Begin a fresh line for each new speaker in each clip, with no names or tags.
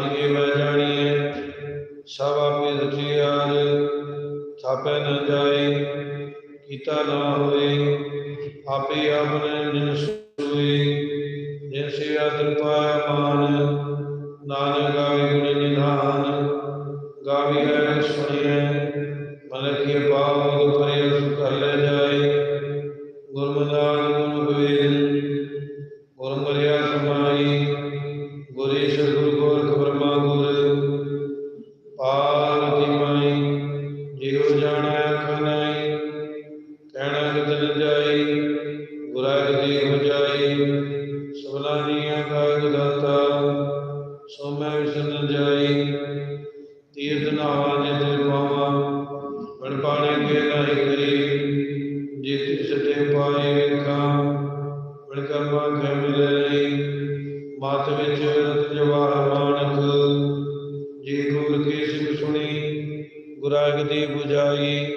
ਨਾਨਕ ਏਵੈ ਜਾਣੀਐ, ਸਭ ਆਪੇ ਰਚਿਆਰ ਥਾਪੈ ਨ ਜਾਏ, ਕੀਤਾ ਨਾ ਹੋਏ, ਆਪੇ ਆਪਨੇ ਜਿਨ ਸੋਏ। ਜਿਨ ਸਿਆ ਤਨ ਮਾਨ, ਨਾਨਕ ਗਾਵੇ ਗੁਣ ਨਿਧਾਨ, ਗਾਵੇ ਹੈ ਸੁਣੀਐ ਤੀਰਥ ਨਾਵਾ ਜਿਤੇ ਪਾਵਾ ਬਣ ਪਾਣੇ ਕੇ ਨਾਹੀ ਕਰੀ ਜੇ ਤਿਸ ਪਾਏ ਵੇਖਾਂ ਬਣ ਕਰਮਾ ਕਹਿ ਮਿਲੇ ਮਾਤ ਵਿੱਚ ਰਤ ਜਵਾਹਰ ਮਾਨਕ ਜੀ ਗੁਰ ਕੀ ਸਿਖ ਸੁਣੀ, ਗੁਰਾਗ ਦੀ 부ਜਾਈ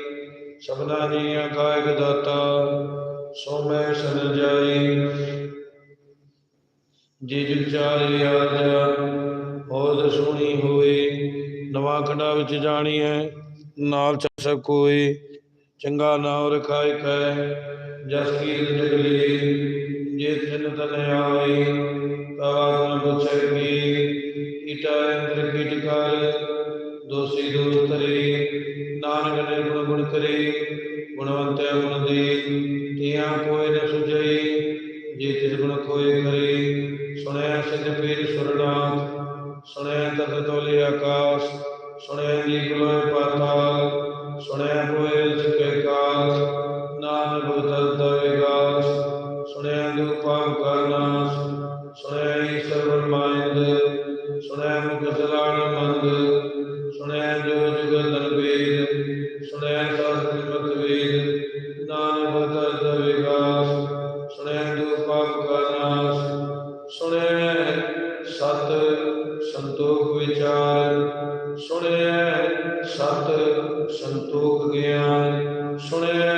ਸਭਨਾ ਦੀਆਂ ਕਾਇਕ ਦਾਤਾ, ਸੋ ਮੈਂ ਸਨ ਜਾਈ। ਜੇ ਜੁਗ ਚਾਰੇ ਆਜਾ ਨਵਾਂ ਖੰਡਾ ਵਿੱਚ ਜਾਣੀ ਹੈ। ਨਾਲ ਚੱਲ ਕੋਈ, ਚੰਗਾ ਨਾਮ ਰਖਾਇ ਕੈ ਜਸ ਕੀ ਜਗਲੀ ਜੇ ਤਿਨ ਤਨ ਆਏ ਤਵਾ ਗੁਣ ਕੀ। ਈਟਾ ਇੰਦਰ ਕੀਟ ਦੋਸੀ ਦੋਸ ਤਰੇ। ਸੁਣਿਆ ਜੀ ਗੁਲੋਏ ਪਾਤਾਲ ਸੁਣਿਆ ਕੋਇ ਸਿਕੇ ਕਾਲ, ਨਾਨਕ ਬਦਲ ਦਵੇਗਾਸ ਸੁਣਿਆ ਦੁਖ ਪਾਪ ਕਾ ਨਾਸ ਸੁਣਿਆ ਈਸ਼ਰ ਬਰਮਾਇੰਦ ਸੁਣਿਆ ਮੁਖ ਸਲਾਣ ਮੰਦ ਸੁਣਿਆ ਜੋ ਜੁਗ ਤਨ ਸਤ ਸੰਤੋਖ ਗਿਆਨ ਸੁਣਿਆ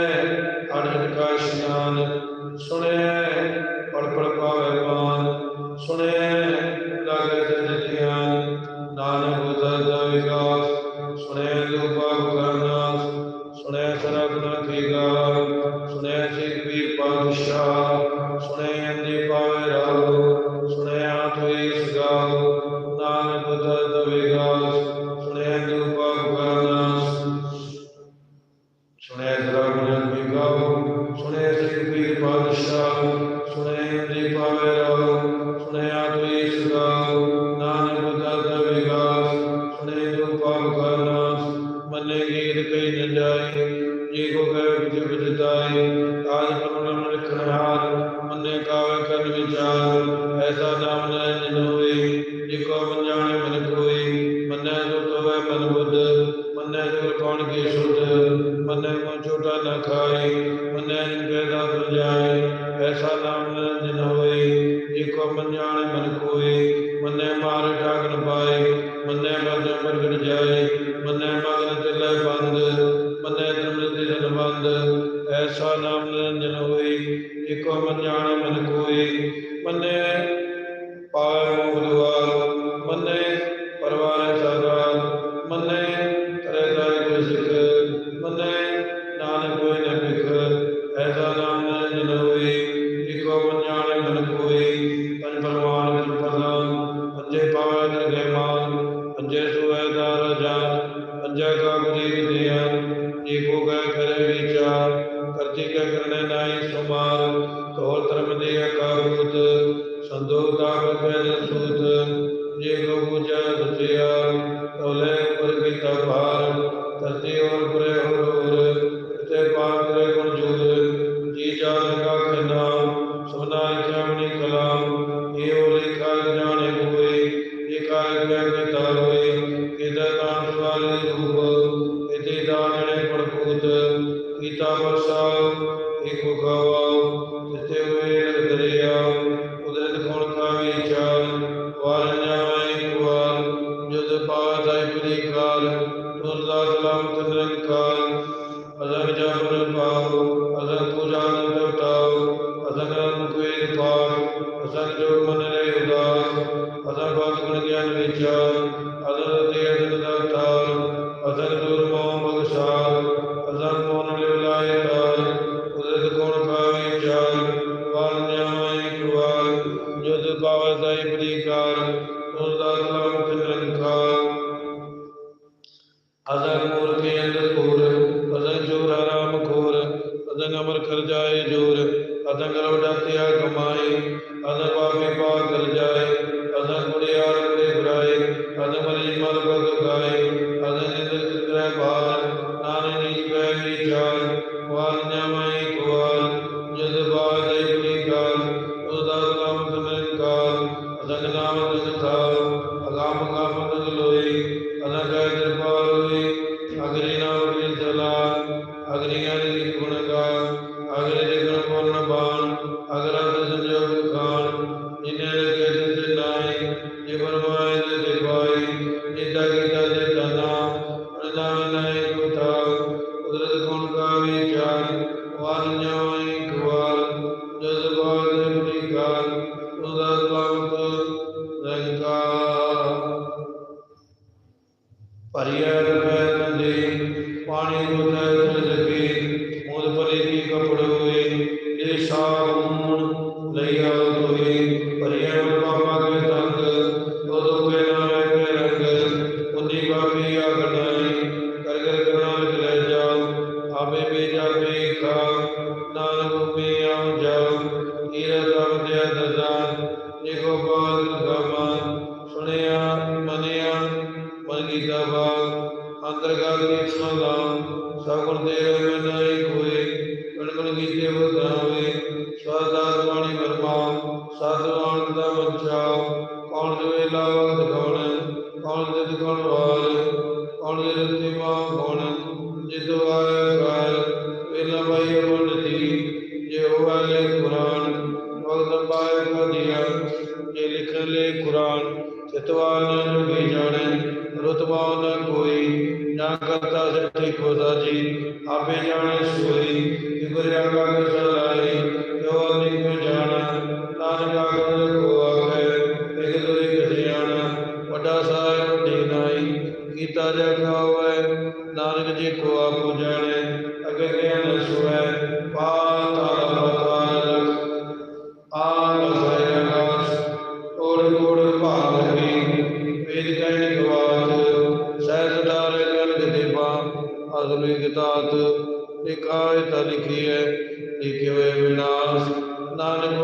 ਅੜਹਟ ਕਾ ਇਸ਼ਨਾਨ ਸੁਣਿਆ ਪੜ ਪੜ ਪਾਵੇ ਮਾਨ ਸੁਣਿਆ ਲਾਗੇ ਜਨ ਧਿਆਨ ਨਾਨਕ ਦਾ ਵਿਕਾਸ ਸੁਣਿਆ ਜੋ ਮਨੇ ਗੀਤ ਕਈ ਨ ਜਾਏ ਜੀ ਕੋ ਕਹੇ ਵਿਚ ਵਿਜਤਾਏ ਆਜ ਪਰਮ ਲਿਖਣ ਹਾਰ ਮੰਨੇ ਕਾਵੇ ਕਰਨ ਵਿਚਾਰ ਐਸਾ ਨਾਮ ਲੈ ਜਿਨ ਹੋਏ ਜੀ ਕੋ ਮਨ ਜਾਣੇ ਮਨ ਕੋਈ ਮੰਨੇ ਜੋ ਤੋਵੇ ਮਨ ਬੁੱਧ ਮੰਨੇ ਜੋ ਕੌਣ ਕੀ ਸੁਧ ਮੰਨੇ ਕੋ ਛੋਟਾ ਨ ਖਾਏ ਮੰਨੇ ਜਿਨ ਪੈਦਾ ਤੁ ਜਾਏ घर ਕੀਤਾ ਵਰਸਾ ਏਕੋ ਖਾਵਾ ਤਿਤੇ ਹੋਏ ਦਰਿਆ ਉਦਰਤ ਕੋਣ ਕਾ ਵਿਚਾਰ ਵਾਰ ਜਾਵੇ ਕੁਵਾਰ ਜਦ ਪਾਵੈ ਤਾਈ ਪੁਰੀ ਕਾਲ ਤੁਰ ਦਾ ਸਲਾਮਤ ਨਿਰੰਕਾਰ ਅਜ਼ਰ ਜਬਰ ਪਾਉ ਅਮਰ ਕਰ ਜਾਏ ਜੋਰ ਅਦੰਗ ਰਵਡਾ ਤਿਆ ਕਮਾਏ ਅਦੰਗ ਪਾਪੇ ਪਾ ਕਰ ਜਾਏ। Krishna Uh,